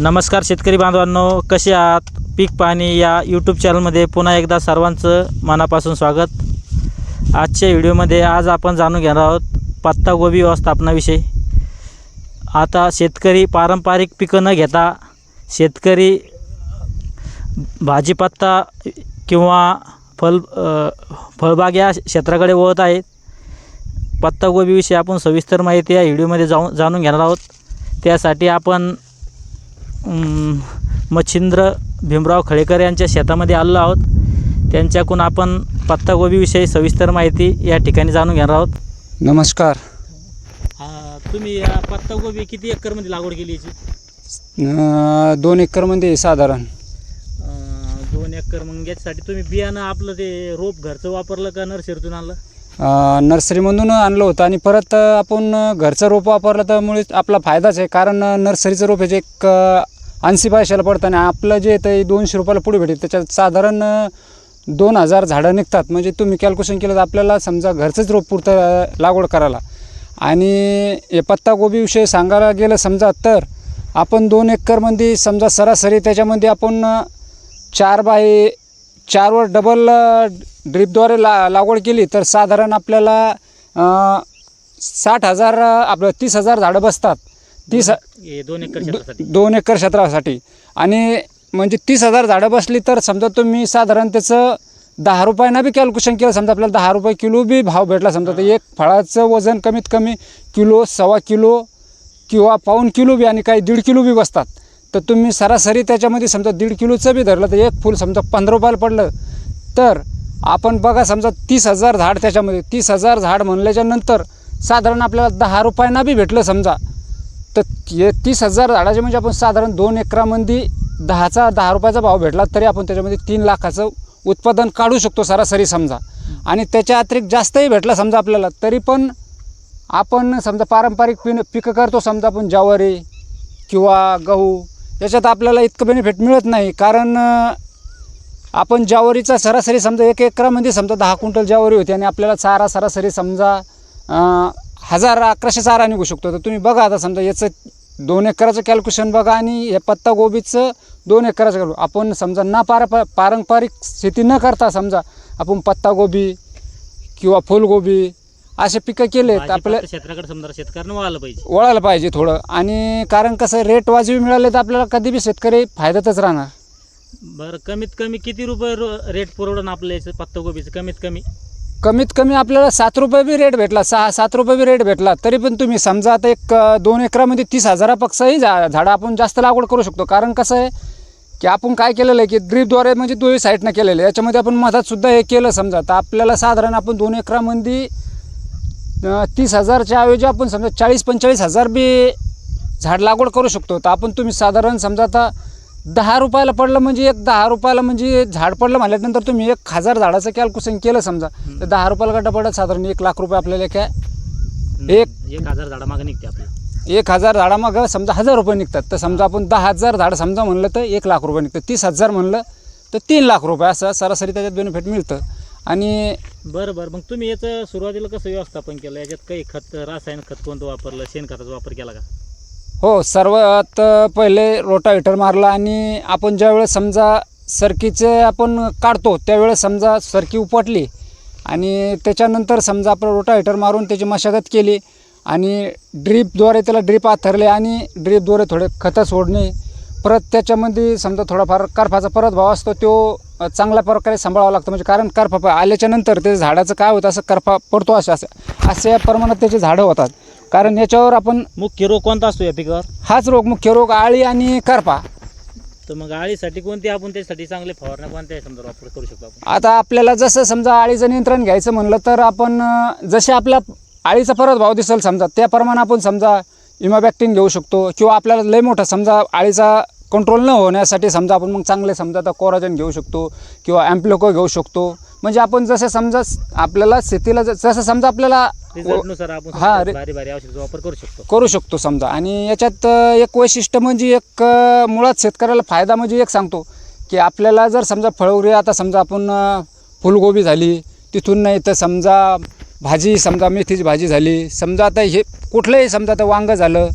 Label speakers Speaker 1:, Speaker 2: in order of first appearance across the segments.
Speaker 1: नमस्कार शेतकरी बांधवांनो कसे आहात? पीक पाणी या यूट्यूब चॅनलमध्ये पुन्हा एकदा सर्वांचं मनापासून स्वागत. आजच्या व्हिडिओमध्ये आज आपण जाणून घेणार आहोत पत्तागोबी व्यवस्थापनाविषयी. आता शेतकरी पारंपरिक पिकं न घेता शेतकरी भाजीपत्ता किंवा फल फळबाग या क्षेत्राकडे वळत आहेत. पत्तागोबीविषयी आपण सविस्तर माहिती या व्हिडिओमध्ये जाऊन जाणून घेणार आहोत. त्यासाठी आपण मच्छिंद्र भीमराव खळेकर यांच्या शेतामध्ये आलेलो आहोत. त्यांच्याकडून आपण पत्तागोबीविषयी सविस्तर माहिती या ठिकाणी जाणून घेणार आहोत.
Speaker 2: नमस्कार.
Speaker 1: तुम्ही पत्तागोबी किती एकरमध्ये लागवड केली याची?
Speaker 2: दोन एकरमध्ये साधारण.
Speaker 1: दोन एकर मग याच्यासाठी तुम्ही बियाणं आपलं ते रोप घरचं वापरलं का नर्सरीतून आणलं?
Speaker 2: नर्सरीमधून आणलं होतं आणि परत आपण घरचं रोप वापरलं तर मुळे आपला फायदाच आहे कारण नर्सरीचं रोप याचे एक ऐंशी पैशाला पडतं आणि आपलं जे ते दोनशे रुपयाला पुढे भेटेल त्याच्यात साधारण दोन हजार झाडं निघतात. म्हणजे तुम्ही कॅल्क्युलेशन केलं तर आपल्याला समजा घरचंच रोप पुरतं लागवड करायला. आणि हे पत्तागोबीविषयी सांगायला गेलं समजा तर आपण दोन एकरमध्ये समजा सरासरी त्याच्यामध्ये आपण चार बाय चारवर डबल ड्रीपद्वारे ला लागवड केली तर साधारण आपल्याला साठ हजार आपलं तीस हजार झाडं बसतात. तीस
Speaker 1: हे दोन एकर क्षेत्रासाठी
Speaker 2: दोन एकर क्षेत्रासाठी. आणि म्हणजे तीस हजार झाडं बसली तर समजा तुम्ही साधारण त्याचं दहा रुपयानं बी कॅल्क्युलेशन केलं समजा आपल्याला दहा रुपये किलो बी भाव भेटला समजा तर एक फळाचं वजन कमीत कमी किलो सव्वा किलो किंवा पाऊन किलो बी आणि काही दीड किलो बी बसतात. तर तुम्ही सरासरी त्याच्यामध्ये समजा दीड किलोचं बी धरलं तर एक फूल समजा पंधरा रुपयाला पडलं. तर आपण बघा समजा तीस हजार झाड त्याच्यामध्ये तीस हजार झाड म्हणल्याच्या नंतर साधारण आपल्याला दहा रुपयांना बी भेटलं समजा. तर हे तीस हजार झाडाचे म्हणजे आपण साधारण दोन एकरामध्ये दहाचा दहा रुपयाचा भाव भेटला तरी आपण त्याच्यामध्ये तीन लाखाचं उत्पादन काढू शकतो सरासरी समजा. आणि त्याच्या अतिरिक्त जास्तही भेटला समजा आपल्याला तरी पण आपण समजा पारंपरिक पिन पिकं करतो समजा आपण ज्वारी किंवा गहू याच्यात आपल्याला इतकं बेनिफिट मिळत नाही. कारण आपण ज्वारीचा सरासरी समजा एक एकरामध्ये समजा दहा क्विंटल ज्वारी होती आणि आपल्याला चारा सरासरी समजा हजार अकराशे चारा निघू शकतो. तर तुम्ही बघा आता समजा याचं दोन एकराचं कॅल्क्युलेशन बघा आणि हे पत्ता गोबीचं दोन एकराचं करू आपण समजा ना पार पारंपरिक शेती न करता समजा आपण पत्ता गोबी किंवा फुलगोबी असे पिकं केले तर आपल्या
Speaker 1: क्षेत्राकडे समजा शेतकऱ्यांना वळालं पाहिजे.
Speaker 2: वळायला पाहिजे थोडं. आणि कारण कसं रेट वाजवी मिळाले तर आपल्याला कधी बी शेतकरी फायद्यातच राहणार.
Speaker 1: बरं कमीत कमी किती रुपये रेट परवडून आपल्या पत्तागोबीचं कमीत कमी.
Speaker 2: कमीत कमी आपल्याला सात रुपये बी रेट भेटला सहा सात रुपये बी रेट भेटला तरी पण तुम्ही समजा आता एक दोन एकरामध्ये तीस हजारापेक्षाही झा झाडं आपण जास्त लागवड करू शकतो. कारण कसं आहे की आपण काय केलेलं आहे की ड्रीपद्वारे म्हणजे दोन्ही साईडनं केलेलं आहे. याच्यामध्ये आपण मधातसुद्धा हे केलं समजा. तर आपल्याला साधारण आपण दोन एकरामध्ये तीस हजारच्या ऐवजी आपण समजा चाळीस पंचेचाळीस हजार बी झाड लागवड करू शकतो. तर आपण तुम्ही साधारण समजा आता दहा रुपयाला पडलं म्हणजे एक दहा रुपयाला म्हणजे झाड पडलं म्हणल्यानंतर तुम्ही एक हजार झाडाचं कॅल्क्युलेशन केलं समजा. तर दहा रुपयाला गड्डा पडत साधारण एक लाख रुपये आपल्याला काय एक-
Speaker 1: एक हजार झाडा मागे निघते आपलं.
Speaker 2: एक हजार झाडामागं समजा हजार रुपये निघतात. तर समजा आपण दहा हजार झाड समजा म्हणलं तर एक लाख रुपये निघतं. तीस हजार म्हणलं तर तीन लाख रुपये असं सरासरी त्याच्यात बेनिफिट मिळतं. आणि
Speaker 1: बरं बरं. मग तुम्ही याचं सुरुवातीला कसं व्यवस्थापन केलं? याच्यात काही खत रासायनिक खत कोणतं वापरलं? शेणखताचा वापर केला का?
Speaker 2: हो सर्वात पहिले रोटावेटर मारला आणि आपण ज्यावेळेस समजा सरकीचे आपण काढतो त्यावेळेस समजा सरकी उपटली आणि त्याच्यानंतर समजा आपण रोटावेटर मारून त्याची मशागत केली आणि ड्रीपद्वारे त्याला ड्रीप आथरले आणि ड्रीपद्वारे थोडे खतं सोडणे परत त्याच्यामध्ये समजा थोडाफार करफाचा परत भाव असतो तो चांगल्या प्रकारे सांभाळावा लागतो. म्हणजे कारण करफा आल्याच्यानंतर ते झाडाचं काय होतं असं करफा पडतो असं असं अशा प्रमाणात त्याचे झाडं होतात. कारण याच्यावर आपण
Speaker 1: मुख्य रोग कोणता असतो या पिकावर?
Speaker 2: हाच रोग मुख्य रोग आळी आणि करपा.
Speaker 1: तर मग आळीसाठी कोणती आपण त्याच्यासाठी चांगले फवारण्या कोणत्या समजा वापर करू शकतो आपण?
Speaker 2: आता आपल्याला जसं समजा आळीचं नियंत्रण घ्यायचं म्हणलं तर आपण अं, जसे आपल्या आळीचा परत भाव दिसेल समजा त्याप्रमाणे आपण समजा इमाबॅक्टिन घेऊ शकतो किंवा आपल्याला लय मोठा समजा आळीचा कंट्रोल न होण्यासाठी समजा आपण मग चांगले समजा आता कोराजन घेऊ शकतो किंवा ॲम्प्लोको घेऊ शकतो. म्हणजे आपण जसे समजा स- आपल्याला शेतीला ज- जसं समजा आपल्याला
Speaker 1: रिझल्टनुसार आपण
Speaker 2: हा,
Speaker 1: समजा
Speaker 2: रे-
Speaker 1: भारी भारी औषधाचा वापर करू शकतो.
Speaker 2: करू शकतो समजा. आणि याच्यात अ, एक वैशिष्ट्य म्हणजे एक अ, मुळात शेतकऱ्याला फायदा म्हणजे एक सांगतो की आपल्याला जर समजा फळवरी आता समजा आपण अ, फुलगोबी झाली तिथून नाही तर समजा भाजी समजा मेथीची भाजी झाली समजा आता हे कुठलंही समजा आता वांगं झालं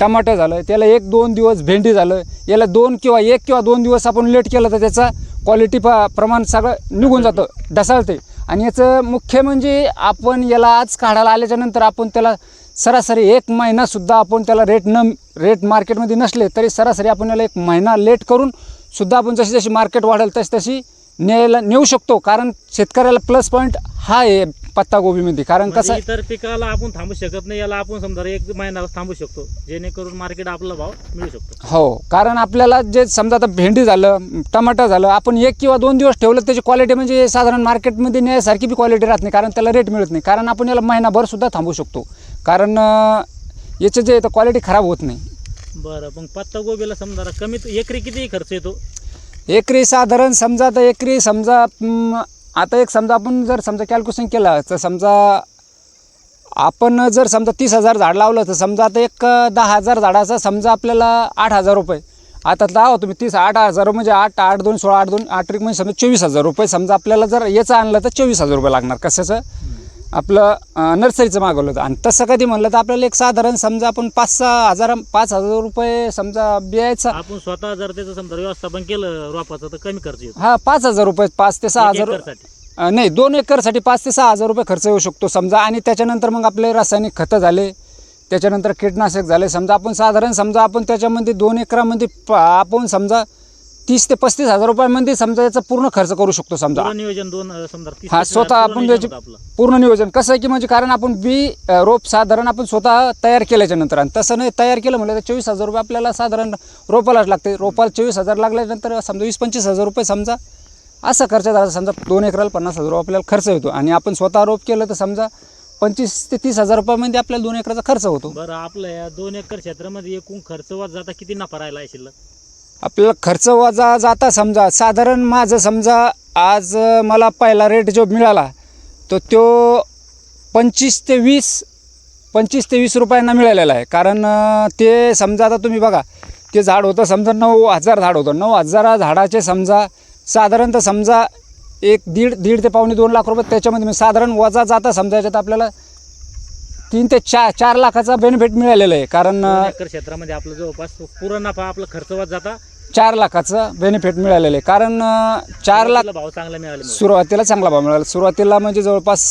Speaker 2: टमाटर झालं त्याला एक दोन दिवस भेंडी झालं याला दोन किंवा एक किंवा दोन दिवस आपण लेट केलं तर त्याचा क्वालिटी प प्रमाण सगळं निघून जातं ढसाळते. आणि याचं मुख्य म्हणजे आपण याला आज काढायला आल्याच्यानंतर आपण त्याला सरासरी एक महिनासुद्धा आपण त्याला रेट न रेट मार्केटमध्ये नसले तरी सरासरी आपण याला एक महिना लेट करून सुद्धा आपण जशी जशी मार्केट वाढेल तशी तशी न्यायला नेऊ शकतो. कारण शेतकऱ्याला प्लस पॉईंट हा आहे पत्तागोबीमध्ये कारण कसं
Speaker 1: म्हणजे इतर पिकाला आपण थांबू शकत नाही याला आपण समजा एक महिना थांबू शकतो जेणेकरून मार्केट आपला भाव मिळू शकतो.
Speaker 2: हो कारण आपल्याला जे समजा आता भेंडी झालं टमाटर झालं आपण एक किंवा दोन दिवस ठेवलं त्याची क्वालिटी म्हणजे साधारण मार्केटमध्ये नेण्यासारखी बी क्वालिटी राहत नाही कारण त्याला रेट मिळत नाही कारण आपण याला महिनाभर सुद्धा थांबू शकतो. कारण याचं जे क्वालिटी खराब होत नाही.
Speaker 1: बरं मग पत्ता गोबीला समजा कमीत एकरी किती खर्च येतो?
Speaker 2: एकरी साधारण समजा आता एकरी समजा आता एक समजा आपण जर समजा कॅल्क्युलेशन केलं तर समजा आपण जर समजा तीस हजार झाड लावलं तर समजा आता एक दहा हजार झाडाचा समजा आपल्याला आठ हजार रुपये. आता लावा तुम्ही तीस आठ हजार म्हणजे आठ आठ दोन सोळा आठ दोन आठ एक म्हणजे समजा चोवीस हजार रुपये. समजा आपल्याला जर याचं आणलं तर चोवीस हजार रुपये लागणार. कशाचं? आपलं नर्सरीचं मागवलं होतं. आणि तसं कधी म्हणलं तर आपल्याला एक साधारण समजा आपण पाच सहा हजार पाच हजार रुपये समजा बियायचा.
Speaker 1: आपण स्वतः जर त्याचं समजा व्यवस्थापन केलं रोपाचं तर कमी खर्च येतो.
Speaker 2: हा पाच हजार रुपये पाच ते सहा हजार नाही दोन एकरसाठी पाच ते सहा हजार रुपये खर्च येऊ शकतो समजा. आणि त्याच्यानंतर मग आपले रासायनिक खतं झाले त्याच्यानंतर कीटनाशक झाले. समजा आपण साधारण समजा आपण त्याच्यामध्ये दोन एकरामध्ये प- आपण समजा तीस ते पस्तीस हजार रुपयामध्ये समजा याचा पूर्ण खर्च करू शकतो समजा.
Speaker 1: पूर्ण नियोजन दोन अं, समजा तीस
Speaker 2: हा स्वतः
Speaker 1: पूर्ण
Speaker 2: आपण
Speaker 1: नियोजन
Speaker 2: त्याचे
Speaker 1: होतं आपलं.
Speaker 2: पूर्ण नियोजन. कसं आहे की म्हणजे कारण आपण बी अ, रोप साधारण आपण स्वतः तयार केल्याच्यानंतर आणि तसं नाही तयार केलं म्हणलं तर चोवीस हजार रुपये आपल्याला साधारण रोपालाच लागते. रोपाला चोवीस हजार लागल्यानंतर समजा वीस पंचवीस हजार रुपये समजा असा खर्च झाला समजा दोन एकराला पन्नास हजार रुपये आपल्याला खर्च येतो. आणि आपण स्वतः रोप केलं तर समजा पंचवीस ते तीस हजार रुपयामध्ये आपल्याला दोन एकराचा खर्च होतो.
Speaker 1: बरं आपलं या दोन एकर क्षेत्रामध्ये एकूण खर्च वाद जाता किती नफा राहिला आहे शिल्लक?
Speaker 2: आपल्याला खर्च वजा जाता समजा साधारण माझं समजा आज मला पहिला रेट जो मिळाला तर तो पंचवीस ते वीस पंचवीस ते वीस रुपयांना मिळालेला आहे. कारण ते समजा आता तुम्ही बघा ते झाड होतं समजा नऊ हजार झाड होतं. नऊ हजार झाडाचे समजा साधारणतः समजा एक दीड दीड ते पावणे दोन लाख रुपये त्याच्यामध्ये साधारण वजा जाता समजा याच्यात आपल्याला तीन ते चार चार लाखाचा बेनिफिट मिळालेला आहे. कारण
Speaker 1: दोन एकर क्षेत्रामध्ये आपलं जवळपास पूर्ण नफा आपला खर्च वाद जाता.
Speaker 2: चार लाखाचं बेनिफिट मिळालेलं आहे. कारण चार लाख
Speaker 1: भाव चांगला मिळाला
Speaker 2: सुरुवातीला चांगला भाव मिळाला. सुरुवातीला म्हणजे जवळपास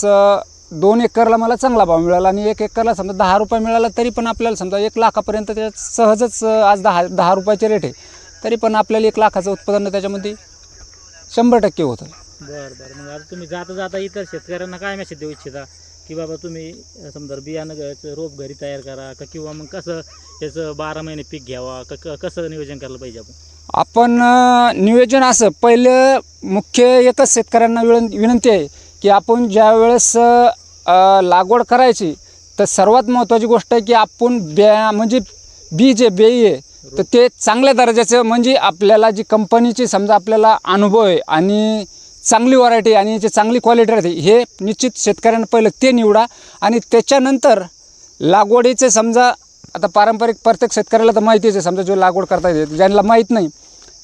Speaker 2: दोन एकरला मला चांगला भाव मिळाला आणि एक एकरला समजा दहा रुपये मिळाला तरी पण आपल्याला समजा एक लाखापर्यंत त्याच्यात सहजच आज दहा दहा रुपयाचे रेट आहे. तरी पण आपल्याला एक लाखाचं उत्पादन त्याच्यामध्ये शंभर टक्के होतं.
Speaker 1: बरं बरं. मग आता तुम्ही जाता जाता इतर शेतकऱ्यांना काय मेसेज देऊ इच्छिता? की बाबा तुम्ही समजा बियाणं घ्यायचं रोप घरी तयार करा का किंवा मग कसं याचं बारा महिने पीक घ्यावा का क- कसं नियोजन करायला पाहिजे आपण?
Speaker 2: आपण नियोजन असं पहिलं मुख्य एकच शेतकऱ्यांना विन विनंती आहे की आपण ज्या वेळेस लागवड करायची तर सर्वात महत्त्वाची गोष्ट आहे की आपण ब्या म्हणजे बी जे बेई आहे तर ते चांगल्या दर्जाचं म्हणजे आपल्याला जी कंपनीची समजा आपल्याला अनुभव आहे आणि चांगली व्हरायटी आणि याची चांगली क्वालिटी राहते. हे निश्चित शेतकऱ्यांना पहिलं ते निवडा आणि त्याच्यानंतर लागवडीचे समजा आता पारंपरिक प्रत्येक शेतकऱ्याला तर माहितीच आहे समजा जो लागवड करता येते ज्यांना माहीत नाही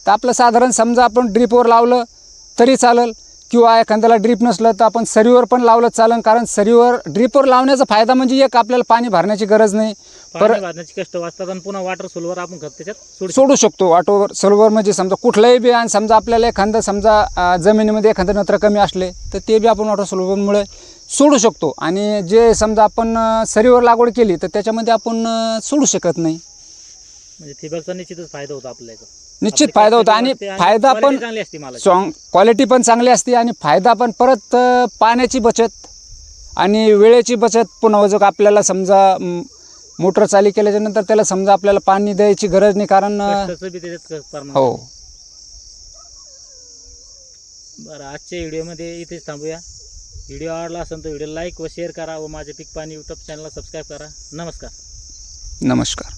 Speaker 2: तर आपलं साधारण समजा आपण ड्रीपवर लावलं तरी चालेल किंवा एखाद्याला ड्रीप नसलं तर आपण सरीवर पण लावलं चालेल कारण सरीवर ड्रीपवर लावण्याचा फायदा म्हणजे एक आपल्याला पाणी भरण्याची गरज नाही.
Speaker 1: पाणी वाजण्याचे कष्ट वाचतात आणि पुन्हा वॉटर सोलवर आपण खत त्याच्यात सोडू
Speaker 2: शकतो. ऑटोवर सरोवर म्हणजे समजा कुठलंही बी आणि समजा आपल्याला एखादं समजा जमिनीमध्ये एखादं नत्र कमी असले तर ते बी आपण ऑटो सरोवरमुळे सोडू शकतो. आणि जे समजा आपण सरीवर लागवड केली तर त्याच्यामध्ये आपण सोडू शकत नाही.
Speaker 1: म्हणजे ठिबकचा निश्चितच फायदा होतो आपल्याला
Speaker 2: निश्चित फायदा होतो आणि फायदा पण
Speaker 1: चांगली असते मला
Speaker 2: सॉंग क्वालिटी पण चांगली असते आणि फायदा पण परत पाण्याची बचत आणि वेळेची बचत पुन्हा जर आपल्याला समजा मोटर चालू केल्याच्यानंतर त्याला समजा आपल्याला पाणी द्यायची गरज नाही कारण
Speaker 1: कष्टाचं बी त्याच्यात प्रमाण
Speaker 2: हो.
Speaker 1: बरं आजच्या व्हिडिओमध्ये इथेच थांबूया. व्हिडिओ आवडला असेल तर व्हिडिओ लाईक व शेअर करा व माझे पीक पाणी यूट्यूब चॅनलला सबस्क्राईब करा. नमस्कार.
Speaker 2: नमस्कार.